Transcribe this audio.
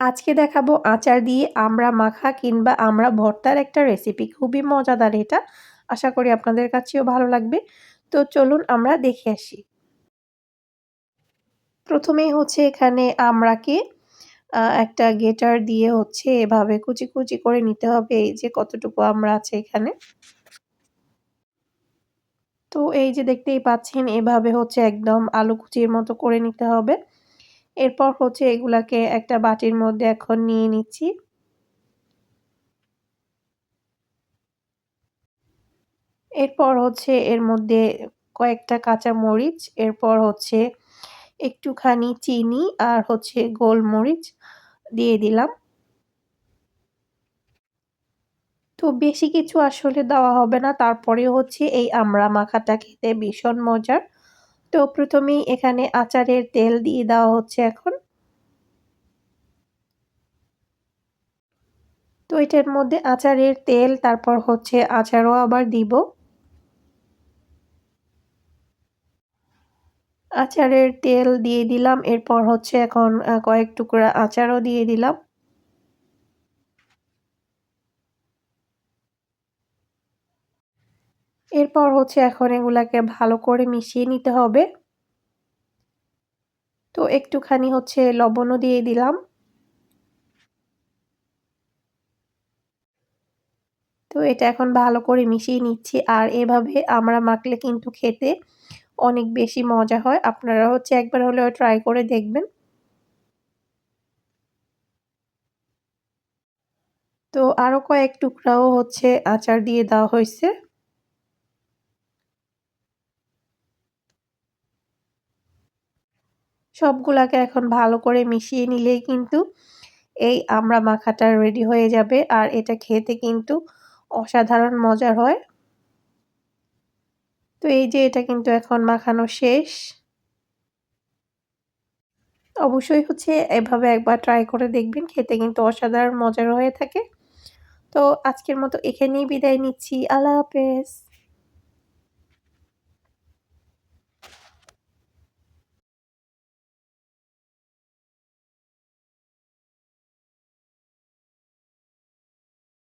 আজকে দেখাবো আচার দিয়ে আমরা মাখা কিংবা আমরা ভর্তার একটা রেসিপি খুবই মজাদার এটা। আশা করি আপনাদের কাছেও ভালো লাগবে। তো চলুন আমরা দেখে আসি। প্রথমেই হচ্ছে এখানে আমরাকে একটা গেটার দিয়ে হচ্ছে এভাবে কুচি কুচি করে নিতে হবে। এই যে কতটুকু আমরা আছে এখানে। তো এই যে দেখতেই পাচ্ছেন, এভাবে হচ্ছে একদম আলু কুচির মতো করে নিতে হবে। এরপর হচ্ছে এগুলাকে একটা বাটির মধ্যে এখন নিয়ে নিচ্ছি। এরপর হচ্ছে এর মধ্যে কয়েকটা কাঁচা মরিচ, এরপর হচ্ছে একটুখানি চিনি আর হচ্ছে গোলমরিচ দিয়ে দিলাম। তো বেশি কিছু আসলে দেওয়া হবে না, তারপরে হচ্ছে এই আমড়া মাখাটা খেতে ভীষণ মজার। তো প্রথমেই এখানে আচারের তেল দিয়ে দেওয়া হচ্ছে এখন। তো এটার মধ্যে আচারের তেল, তারপর হচ্ছে আচারও আবার দিব। আচারের তেল দিয়ে দিলাম, এরপর হচ্ছে এখন কয়েক টুকরা আচারও দিয়ে দিলাম। এরপর হচ্ছে এখন এগুলাকে ভালো করে মিশিয়ে নিতে হবে। তো একটুখানি হচ্ছে লবণও দিয়ে দিলাম। তো এটা এখন ভালো করে মিশিয়ে নিচ্ছি। আর এভাবে আমরা মাখলে কিন্তু খেতে অনেক বেশি মজা হয়। আপনারা হচ্ছে একবার হলেও ট্রাই করে দেখবেন। তো আরও কয়েক টুকরাও হচ্ছে আচার দিয়ে দেওয়া হয়েছে। সবগুলাকে এখন ভালো করে মিশিয়ে নিলেই কিন্তু এই আমরা মাখাটা রেডি হয়ে যাবে। আর এটা খেতে কিন্তু অসাধারণ মজার হয়। তো এই যে এটা কিন্তু এখন মাখানো শেষ। অবশ্যই হচ্ছে এভাবে একবার ট্রাই করে দেখবেন, খেতে কিন্তু অসাধারণ মজার হয়ে থাকে। তো আজকের মতো এখানেই বিদায় নিচ্ছি। আল্লাহ হাফেজ।